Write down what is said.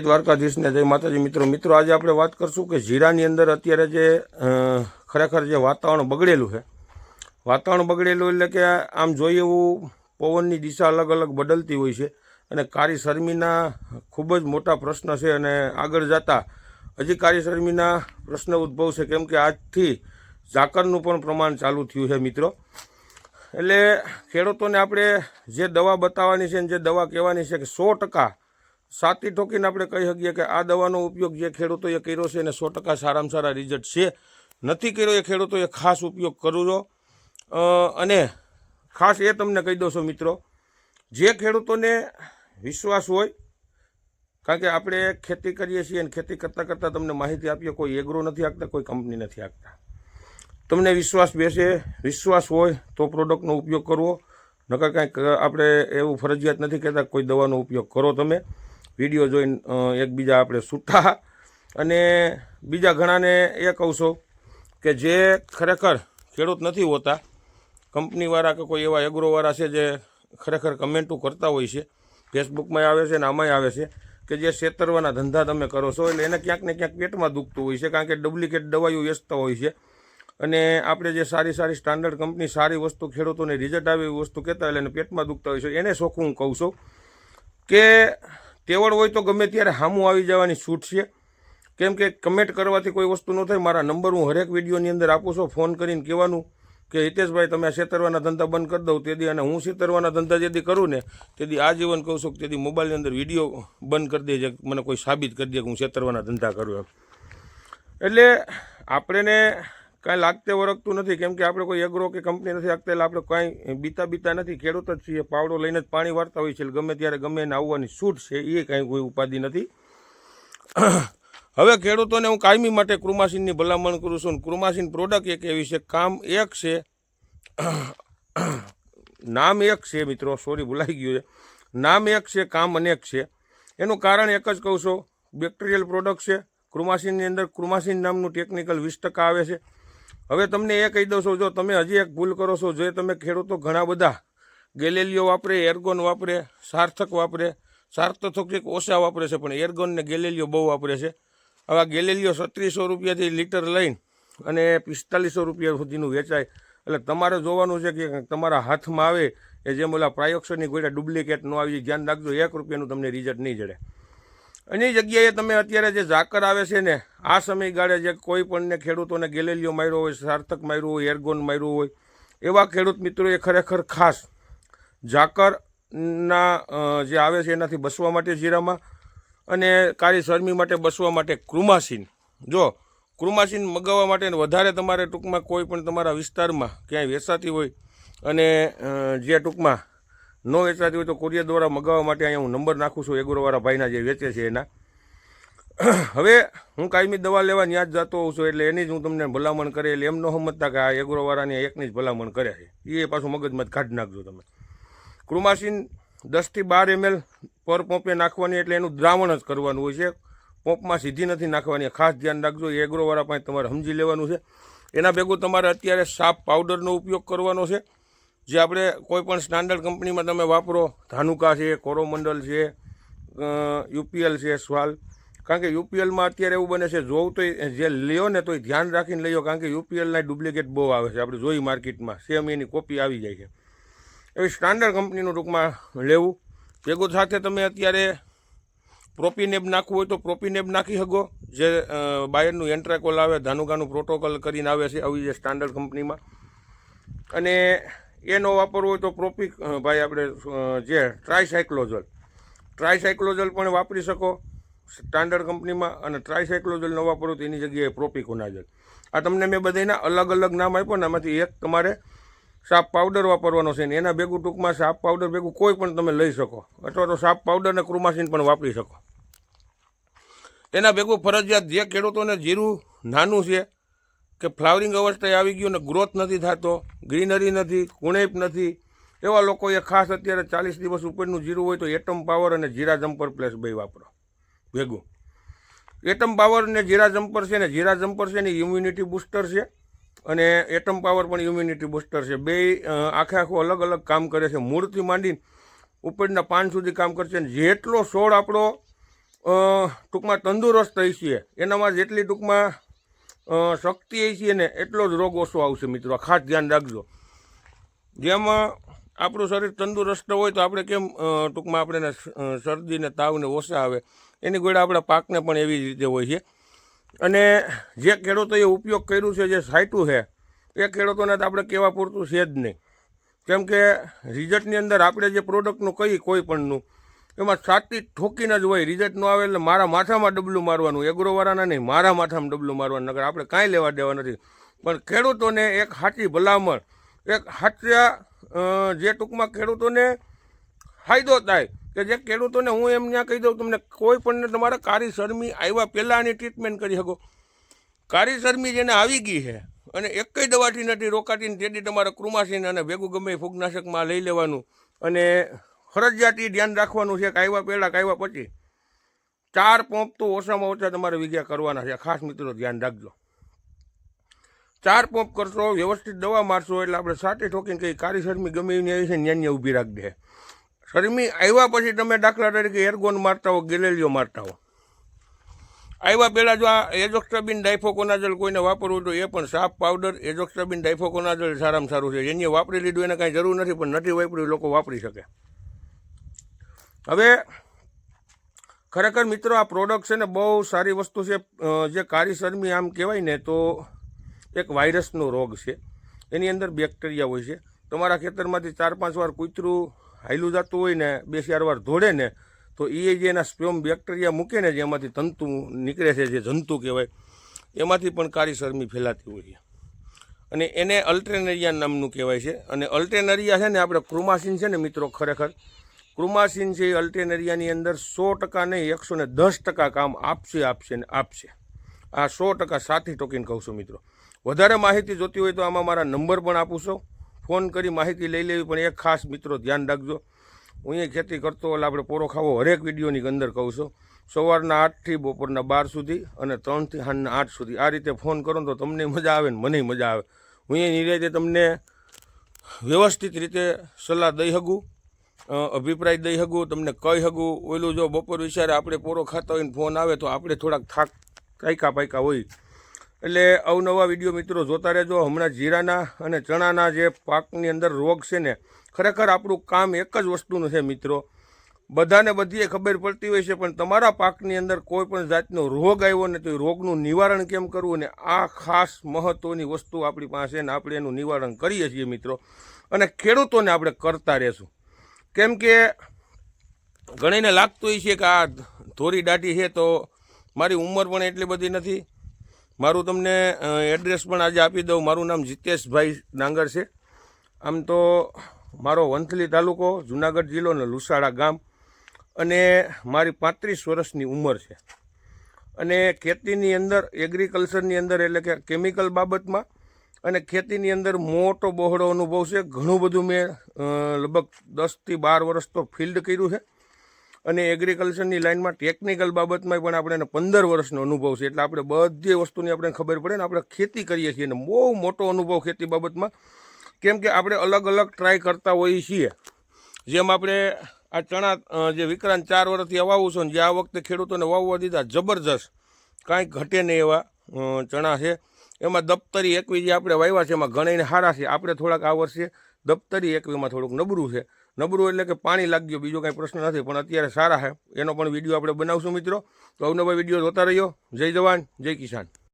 દ્વારકાધીશને જય માતાજી. મિત્રો મિત્રો, આજે આપણે વાત કરશું કે જીરાની અંદર અત્યારે જે ખરેખર જે વાતાવરણ બગડેલું છે. વાતાવરણ બગડેલું એટલે કે આમ જોઈએ એવું પવનની દિશા અલગ અલગ બદલતી હોય છે અને કારી શરમીના ખૂબ જ મોટા પ્રશ્ન છે અને આગળ જતા હજી કારી શરમીના પ્રશ્ન ઉદ્ભવશે કેમ કે આજથી ઝાકરનું પણ પ્રમાણ ચાલુ થયું છે, મિત્રો. એટલે ખેડૂતોને આપણે જે દવા બતાવવાની છે અને જે દવા કહેવાની છે કે સો ટકા સાતી ઠોકીને આપણે કહી શકીએ કે આ દવાનો ઉપયોગ જે ખેડૂતોએ કર્યો છે એને સો ટકા સારામાં સારા રિઝલ્ટ છે. નથી કર્યો એ ખેડૂતોએ ખાસ ઉપયોગ કરવો અને ખાસ એ તમને કહી દઉં છું મિત્રો, જે ખેડૂતોને વિશ્વાસ હોય, કારણ કે આપણે ખેતી કરીએ છીએ અને ખેતી કરતાં કરતાં તમને માહિતી આપીએ, કોઈ એગ્રો નથી આપતા, કોઈ કંપની નથી આપતા. તમને વિશ્વાસ બેસે, વિશ્વાસ હોય તો પ્રોડક્ટનો ઉપયોગ કરવો. નકર કાંઈક આપણે એવું ફરજિયાત નથી કહેતા કોઈ દવાનો ઉપયોગ કરો તમે. વીડિયો જોઈને એકબીજા આપણે છૂટા અને બીજા ઘણાને એ કહું છું કે જે ખરેખર ખેડૂત નથી હોતા, કંપનીવાળા કે કોઈ એવા એગ્રોવાળા છે જે ખરેખર કમેન્ટો કરતા હોય છે ફેસબુકમાં આવે છે ને આમાંય આવે છે, કે જે છેતરવાના ધંધા તમે કરો છો, એટલે એને ક્યાંક ને ક્યાંક પેટમાં દુખતું હોય છે, કારણ કે ડુપ્લિકેટ દવાઓ વેચતા હોય છે. અને આપણે જે સારી સારી સ્ટાન્ડર્ડ કંપની, સારી વસ્તુ ખેડૂતોને રિઝલ્ટ આવે એવી વસ્તુ કહેતા એટલે એને પેટમાં દુખતા હોય છે. એને શોખું હું કહું છું કે તેવડ હોય તો ગમે ત્યારે હામું આવી જવાની છૂટ છે. કેમ કે કમેન્ટ કરવાથી કોઈ વસ્તુ ન થાય. મારા નંબર હું હરેક વિડીયોની અંદર આપું છું. ફોન કરીને કહેવાનું કે, હિતેશભાઈ, તમે આ છેતરવાના ધંધા બંધ કરી દઉં. તેથી અને હું છેતરવાના ધંધા જેથી કરું ને, તેથી આજીવન કહું છું કે તેથી મોબાઈલની અંદર વીડિયો બંધ કરી દેજે. મને કોઈ સાબિત કરી દે કે હું છેતરવાના ધંધા કરું એમ. એટલે આપણને કાંઈ લાગતે વરગતું નથી, કેમ કે આપણે કોઈ એગ્રો કે કંપની નથી આપતા એટલે આપણે કાંઈ બીતા બીતા નથી, ખેડૂત જ છીએ, પાવડો લઈને જ પાણી વાળતા હોય છે ગમે ત્યારે ગમે એને આવવાની છૂટ છે, એ કાંઈ કોઈ ઉપાધિ નથી. હવે ખેડૂતોને હું કાયમી માટે ક્રુમાસીનની ભલામણ કરું છું ક્રુમાસીન પ્રોડક્ટ એક એવી છે, કામ એક છે, નામ એક છે મિત્રો સોરી ભૂલાઈ ગયું છે. નામ એક છે, કામ અનેક છે. એનું કારણ એક જ કહું છું બેક્ટેરિયલ પ્રોડક્ટ છે ક્રુમાસીનની અંદર ક્રુમાસીન નામનું ટેકનિકલ વીસ ટકા આવે છે. હવે તમને એ કહી દઉં છું, જો તમે હજી એક ભૂલ કરો છો, જે તમે ખેડૂતો ઘણા બધા ગેલેલિયો વાપરે, એર્ગોન વાપરે, સાર્થક વાપરે, સાર્થક થોડીક ઓછા વાપરે છે, પણ એર્ગોન ને ગેલેલિયો બહુ વાપરે છે. આવા ગેલેલિયો સત્રીસો રૂપિયાથી લીટર લઈને અને પિસ્તાલીસો રૂપિયા સુધીનું વેચાય. એટલે તમારે જોવાનું છે કે તમારા હાથમાં આવે, એ જેમ ઓલા પ્રાયોક્ષરની ગોળા ડુપ્લિકેટ ન આવી, ધ્યાન રાખજો, એક રૂપિયાનું તમને રિઝલ્ટ નહીં જડે. એની જગ્યાએ તમે અત્યારે જે ઝાકર આવે છે ને, આ સમયગાળે જે કોઈ પણને ખેડૂતોને ગેલેલિયો માર્યો હોય, સાર્થક માર્યું હોય, એર્ગોન માર્યું હોય, એવા ખેડૂત મિત્રોએ ખરેખર ખાસ ઝાકરના જે આવે છે એનાથી બસવા માટે જીરામાં અને કાળી શરમી માટે બસવા માટે ક્રુમાસીન જો ક્રુમાસીન મગાવવા માટે વધારે તમારે ટૂંકમાં કોઈ પણ તમારા વિસ્તારમાં ક્યાંય વેચાતી હોય અને જે ટૂંકમાં ન વેચાતી હોય તો કુરિયર દ્વારા મગાવવા માટે અહીંયા હું નંબર નાખું છું, એગ્રોવાળા ભાઈના જે વેચે છે એના. હવે હું કાયમી દવા લેવા ત્યાં જ જતો હોઉં છું એટલે એની જ હું તમને ભલામણ કરે, એટલે એમ ન સમજતા કે આ એગ્રોવાળાની એકની જ ભલામણ કરે છે. એ પાછું મગજમાં કાઢી નાખજો તમે. ક્રુમાસીન દસથી બાર એમએલ પર પોંપે નાખવાની એટલે એનું દ્રાવણ જ કરવાનું હોય છે. પોંપમાં સીધી નથી નાખવાની, ખાસ ધ્યાન રાખજો, એ એગ્રોવાળા પાસે તમારે સમજી લેવાનું છે. એના ભેગું તમારે અત્યારે સાપ પાવડરનો ઉપયોગ કરવાનો છે. જે આપણે કોઈ પણ સ્ટાન્ડર્ડ કંપનીમાં તમે વાપરો, ધાનુકા છે, કોરોમંડલ છે યુપીએલ છે, સ્વાલ. કારણ કે યુપીએલમાં અત્યારે એવું બને છે જોવું તો જે લ્યો ને તો ધ્યાન રાખીને લઈયો કારણ કે યુપીએલના ડુપ્લિકેટ બહુ આવે છે, આપણે જોઈ માર્કેટમાં. સેમ એની કોપી આવી જાય છે. એવી સ્ટાન્ડર્ડ કંપનીનું ટૂંકમાં લેવું. ભેગો સાથે તમે અત્યારે પ્રોપીનેબ નાખવું હોય તો પ્રોપીનેબ નાખી શકો. જે બાયરનું એન્ટ્રાકોલ આવે, ધાનુકાનું પ્રોટોકોલ કરીને આવે છે, આવી જે સ્ટાન્ડર્ડ કંપનીમાં અને એ ન વાપરવું હોય તો પ્રોપિક ભાઈ આપણે જે ટ્રાયસાયક્લોઝલ. ટ્રાયસાયક્લોઝલ પણ વાપરી શકો સ્ટાન્ડર્ડ કંપનીમાં અને ટ્રાયસાયક્લોઝલ ન વાપરો તો એની જગ્યાએ પ્રોપિકોનાઝલ. આ તમને મેં બધાના અલગ અલગ નામ આપ્યો ને એમાંથી એક તમારે સાપ પાવડર વાપરવાનો છે ને એના ભેગું ટૂંકમાં સાપ પાવડર ભેગું કોઈ પણ તમે લઈ શકો. અથવા તો સાપ પાવડર અને ક્રુમાસીન પણ વાપરી શકો. એના ભેગું ફરજિયાત જે ખેડૂતોને જીરું નાનું છે કે ફ્લાવરિંગ અવસ્થાએ આવી ગયું ને ગ્રોથ નથી થતો, ગ્રીનરી નથી કુણેપ નથી. એવા લોકોએ ખાસ અત્યારે ચાલીસ દિવસ ઉપરનું જીરું હોય તો એટમ પાવર અને જીરા જમ્પર પ્લસ બે વાપરો. ભેગું. એટમ પાવર ને જીરા જમ્પર છે ને, જીરા જમ્પર છે ને ઇમ્યુનિટી બૂસ્ટર છે અને એટમ પાવર પણ ઇમ્યુનિટી બૂસ્ટર છે. બે આખે આખું અલગ અલગ કામ કરે છે. મૂળથી માંડીને ઉપરના પાન સુધી કામ કરશે અને જેટલો છોડ આપણો ટૂંકમાં તંદુરસ્ત થઈ છીએ એનામાં જેટલી ટૂંકમાં શક્તિ એ છે ને, એટલો જ રોગ ઓછો આવશે મિત્રો. ખાસ ધ્યાન રાખજો. જેમાં આપણું શરીર તંદુરસ્ત હોય તો આપણે કેમ ટૂંકમાં આપણે શરદીને તાવને ઓછા આવે. એની ગોળે આપણા પાકને પણ એવી રીતે હોય છે. અને જે ખેડૂતોએ ઉપયોગ કર્યું છે, જે સાયટું છે, એ ખેડૂતોને તો આપણે કહેવા પૂરતું છે જ નહીં. કેમ કે રિઝલ્ટની અંદર આપણે જે પ્રોડક્ટનું કહીએ, કોઈ પણનું એમાં સાતી ઠોકીને જ હોય રિઝલ્ટ ન આવે એટલે મારા માથામાં ડબલું મારવાનું, એગ્રોવાળાના નહીં, મારા માથામાં ડબલું મારવાનું નગર આપણે કાંઈ લેવા દેવા નથી. પણ ખેડૂતોને એક સાચી ભલામણ, એક સાચા જે ટૂંકમાં ખેડૂતોને ફાયદો થાય, કે જે ખેડૂતોને હું એમ ત્યાં કહી દઉં, તમને કોઈ પણ તમારા કારી શરમી આવ્યા પહેલાં આની ટ્રીટમેન્ટ કરી શકો. કારી શરમી જેને આવી ગઈ છે, અને એક દવાથી નથી રોકાતી તેથી તમારે ક્રુમાસીન અને ભેગું ગમે ફૂગનાશકમાં લઈ લેવાનું, અને ફરજિયાત ધ્યાન રાખવાનું છે કાયવા પહેલાં કાયવા પછી. ચાર પંપ તો ઓછામાં ઓછા તમારે વિગ્યા કરવાના છે. ખાસ મિત્રો ધ્યાન રાખજો. ચાર પંપ કરશો, વ્યવસ્થિત દવા મારશો એટલે આપણે સાચી ઠોકીને કંઈ કારી શરમી ગમે એની આવી છે ન્યાન્ય ઊભી રાખી દે. શરમી આવ્યા પછી તમે દાખલા તરીકે એરગોન મારતા હો ગેલેલીઓ મારતા હો. આવ્યા પહેલાં જો આ એજોક્સ્ટ્રાબિન ડાયફોકોનાઝલ કોઈને વાપરવું તો એ પણ સાફ પાવડર એજોક્સ્ટ્રાબિન ડાયફોકોનાઝલ સારામાં સારું છે. જેને વાપરી લીધું એને કાંઈ જરૂર નથી, પણ નથી વાપર્યું લોકો વાપરી શકે. હવે, ખરેખર મિત્રો, આ પ્રોડક્ટ છે ને, બહુ સારી વસ્તુ છે. જે કારીસરમી આમ કહેવાય ને, તો એક વાયરસનો રોગ છે. એની અંદર બેક્ટેરિયા હોય છે. તમારા ખેતરમાંથી ચાર પાંચ વાર કૂતરું હાયલું જતું હોય ને, બે ચાર વાર ધોડે ને, તો એ જે એના સ્પેમ બેક્ટેરિયા મૂકે ને જેમાંથી તંતુ નીકળે છે, જે જંતુ કહેવાય, એમાંથી પણ કારીસરમી ફેલાતી હોય છે. અને એને અલ્ટ્રેનરિયા નામનું કહેવાય છે. અને અલ્ટ્રેનરિયા છે ને, આપણે ક્રુમાસીન છે ને, મિત્રો, ખરેખર ક્રુમાસીન છે એ અલ્ટેનેરિયાની અંદર સો ટકા નહીં, એકસો ને દસ ટકા કામ આપશે આપશે ને આપશે. આ સો ટકા સાથી ટોકીને કહું છું મિત્રો. વધારે માહિતી જોતી હોય તો આમાં મારા નંબર પણ આપું છું. ફોન કરી માહિતી લઈ લેવી, પણ એક ખાસ મિત્રો ધ્યાન રાખજો. હું એ ખેતી કરતો એટલે આપણે પોરો ખાવો હરેક વિડીયોની અંદર કહું છું. સવારના આઠથી બપોરના બાર સુધી અને ત્રણથી સાંજના આઠ સુધી. આ રીતે ફોન કરો તો તમને મજા આવે ને મને મજા આવે. હું એ નિરાતે તમને વ્યવસ્થિત રીતે સલાહ દઈ શકું. અભિપ્રાય દઈ શકું તમને કહી શકું ઓલું જો બપોર વિચારે આપણે પોરો ખાતા હોય ને ફોન આવે તો આપણે થોડાક થાક કાંઈકા પાયકા હોય. એટલે અવનવા વીડિયો મિત્રો જોતા રહેજો. હમણાં જીરાના અને ચણાના જે પાકની અંદર રોગ છે ને, ખરેખર આપણું કામ એક જ વસ્તુનું છે મિત્રો. બધાને બધીએ ખબર પડતી હોય છે, પણ તમારા પાકની અંદર કોઈ પણ જાતનો રોગ આવ્યો ને તો એ રોગનું નિવારણ કેમ કરવું ને આ ખાસ મહત્ત્વની વસ્તુ આપણી પાસે ને આપણે એનું નિવારણ કરીએ છીએ મિત્રો. અને ખેડૂતોને આપણે કરતા રહેશું. કેમ કે ઘણીને લાગતું હોય છે કે આ ધોરી દાઢી છે તો મારી ઉંમર પણ એટલી બધી નથી. મારું તમને એડ્રેસ પણ આજે આપી દઉં. મારું નામ જીતેશભાઈ ડાંગર છે. આમ તો મારો વંથલી તાલુકો જુનાગઢ જિલ્લો ને લુસાડા ગામ અને મારી પાંત્રીસ વર્ષની ઉંમર છે. અને ખેતીની અંદર એગ્રીકલ્ચરની અંદર એટલે કે કેમિકલ બાબતમાં અને ખેતીની અંદર મોટો બહોળો અનુભવ છે. ઘણું બધું મેં લગભગ દસથી બાર વર્ષ તો ફિલ્ડ કર્યું છે. અને એગ્રીકલ્ચરની લાઇનમાં ટેકનિકલ બાબતમાં પણ આપણે એને પંદર વર્ષનો અનુભવ છે. એટલે આપણે બધી વસ્તુની આપણે ખબર પડે ને આપણે ખેતી કરીએ છીએ. અને બહુ મોટો અનુભવ ખેતી બાબતમાં. કેમ કે આપણે અલગ અલગ ટ્રાય કરતા હોઈએ છીએ. જેમ આપણે આ ચણા જે વિક્રાંત ચાર વર્ષથી વાવું છું ને, જે આ વખતે ખેડૂતોને વાવવા દીધા જબરજસ્ત. કાંઈ ઘટે નહીં એવા ચણા છે. એમાં દફતરી એકવી જે આપણે વાવ્યા છે, એમાં ઘણાઈને સારા છે. આપણે થોડાક આ વર્ષે દફતરી એકવીમાં થોડુંક નબળું છે. નબળું એટલે કે પાણી લાગ્યો બીજો કાંઈ પ્રશ્ન નથી, પણ અત્યારે સારા છે. એનો પણ વીડિયો આપણે બનાવશું મિત્રો. તો અવનવા વીડિયો જોતા રહ્યો જય જવાન, જય કિસાન.